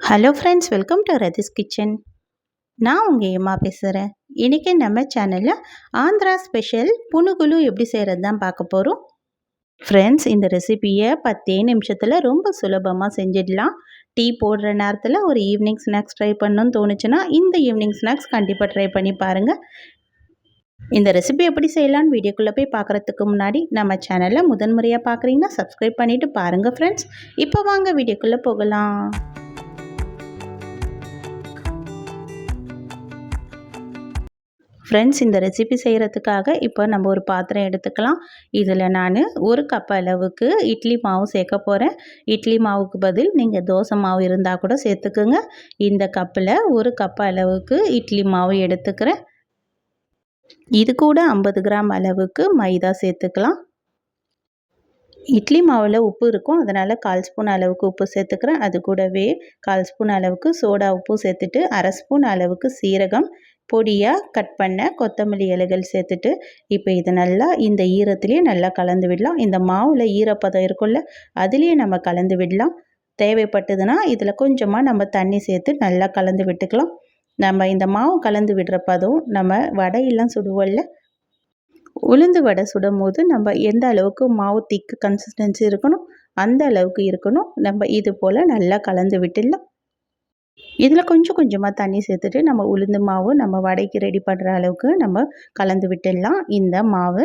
Hello friends welcome to Rathi's kitchen நான் உங்கள் எம்மா பேசுகிறேன் இன்றைக்கி நம்ம சேனலில் ஆந்திரா ஸ்பெஷல் புனுகுலு எப்படி செய்கிறது தான் பார்க்க போகிறோம் ஃப்ரெண்ட்ஸ் இந்த ரெசிபியை பத்தே நிமிஷத்தில் ரொம்ப சுலபமாக செஞ்சிடலாம். டீ போடுற நேரத்தில் ஒரு ஈவினிங் ஸ்நாக்ஸ் ட்ரை பண்ணணும்னு தோணுச்சுன்னா இந்த ஈவினிங் ஸ்நாக்ஸ் கண்டிப்பாக ட்ரை பண்ணி பாருங்கள் இந்த ரெசிபி எப்படி செய்யலான்னு வீடியோக்குள்ளே போய் பார்க்குறதுக்கு முன்னாடி நம்ம சேனலை முதன்முறையாக பார்க்குறீங்கன்னா சப்ஸ்கிரைப் பண்ணிவிட்டு பாருங்கள் ஃப்ரெண்ட்ஸ் இப்போ வாங்க வீடியோக்குள்ளே போகலாம். ஃப்ரெண்ட்ஸ் இந்த ரெசிபி செய்கிறதுக்காக இப்போ நம்ம ஒரு பாத்திரம் எடுத்துக்கலாம். இதில் நான் ஒரு கப் அளவுக்கு இட்லி மாவு சேர்க்க போகிறேன் இட்லி மாவுக்கு பதில் நீங்கள் தோசை மாவு இருந்தால் கூட சேர்த்துக்குங்க. இந்த கப்பில் ஒரு கப் அளவுக்கு இட்லி மாவு எடுத்துக்கிறேன். இது கூட ஐம்பது கிராம் அளவுக்கு மைதா சேர்த்துக்கலாம். இட்லி மாவில் உப்பு இருக்கும். அதனால் கால் ஸ்பூன் அளவுக்கு உப்பு சேர்த்துக்கிறேன். அது கூடவே கால் ஸ்பூன் அளவுக்கு சோடா உப்பு சேர்த்துட்டு அரை ஸ்பூன் அளவுக்கு சீரகம் பொடியாக கட் பண்ண கொத்தமல்லி இலைகள் சேர்த்துட்டு இப்போ இது நல்லா இந்த ஈரத்துலேயே நல்லா கலந்து விடலாம். இந்த மாவில் ஈரப்பதம் இருக்கும்ல அதுலேயே நம்ம கலந்து விடலாம். தேவைப்பட்டதுன்னா இதில் கொஞ்சமாக நம்ம தண்ணி சேர்த்து நல்லா கலந்து விட்டுக்கலாம். நம்ம இந்த மாவு கலந்து விடுற பதம் நம்ம வடையெல்லாம் சுடுவோம்ல உளுந்து வடை சுடும் போது நம்ம எந்த அளவுக்கு மாவு திக்கு கன்சிஸ்டன்சி இருக்கணும் அந்த அளவுக்கு இருக்கணும். நம்ம இது போல் நல்லா கலந்து விட்டுடலாம். இதில் கொஞ்சம் கொஞ்சமாக தண்ணி சேர்த்துட்டு நம்ம உளுந்து மாவு நம்ம வடைக்கு ரெடி பண்ணுற அளவுக்கு நம்ம கலந்து விட்டுடலாம். இந்த மாவு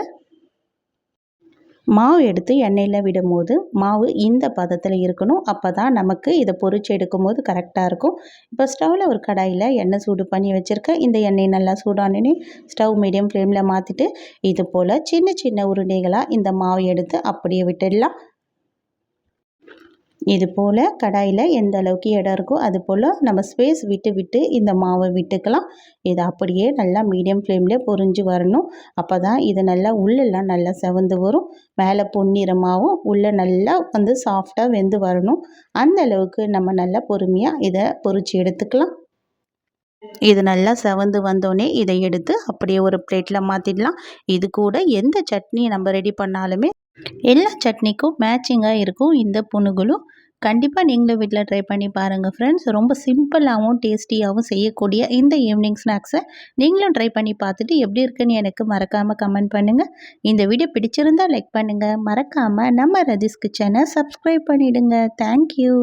மாவு எடுத்து எண்ணெயில் விடும்போது மாவு இந்த பதத்தில் இருக்கணும். அப்போ தான் நமக்கு இதை பொறிச்சு எடுக்கும்போது கரெக்டாக இருக்கும். இப்போ ஸ்டவ்வில் ஒரு கடாயில் எண்ணெய் சூடு பண்ணி வச்சுருக்கேன். இந்த எண்ணெய் நல்லா சூடானே ஸ்டவ் மீடியம் ஃப்ளேமில் மாற்றிட்டு இது போல் சின்ன சின்ன உருண்டைகளாக இந்த மாவு எடுத்து அப்படியே விட்டுடலாம். இது போல் கடாயில் எந்த அளவுக்கு இடம் இருக்கோ அது போல் நம்ம ஸ்பேஸ் விட்டு விட்டு இந்த மாவை விட்டுக்கலாம். இது அப்படியே நல்லா மீடியம் ஃப்ளேமில் பொறிஞ்சு வரணும். அப்போ தான் இது நல்லா உள்ளெல்லாம் நல்லா செவந்து வரும். மேலே பொன்னிறமாகவும் உள்ளே நல்லா வந்து சாஃப்டாக வெந்து வரணும். அந்த அளவுக்கு நம்ம நல்லா பொறுமையாக இதை பொறிச்சு எடுத்துக்கலாம். இது நல்லா செவந்து வந்தோடனே இதை எடுத்து அப்படியே ஒரு பிளேட்டில் மாற்றிடலாம் இது கூட எந்த சட்னி நம்ம ரெடி பண்ணாலுமே எல்லா சட்னிக்கும் மேட்சிங்காக இருக்கும். இந்த புணுகுலும் கண்டிப்பாக நீங்களும் வீட்டில் ட்ரை பண்ணி பாருங்கள் ஃப்ரெண்ட்ஸ் ரொம்ப சிம்பிளாகவும் டேஸ்டியாகவும் செய்யக்கூடிய இந்த ஈவினிங் ஸ்நாக்ஸை நீங்களும் ட்ரை பண்ணி பார்த்துட்டு எப்படி இருக்குன்னு எனக்கு மறக்காமல் கமெண்ட் பண்ணுங்கள் இந்த வீடியோ பிடிச்சிருந்தால் லைக் பண்ணுங்கள் மறக்காமல் நம்ம ரதிஸ் கிச்சனை சப்ஸ்கிரைப் பண்ணிவிடுங்க தேங்க்யூ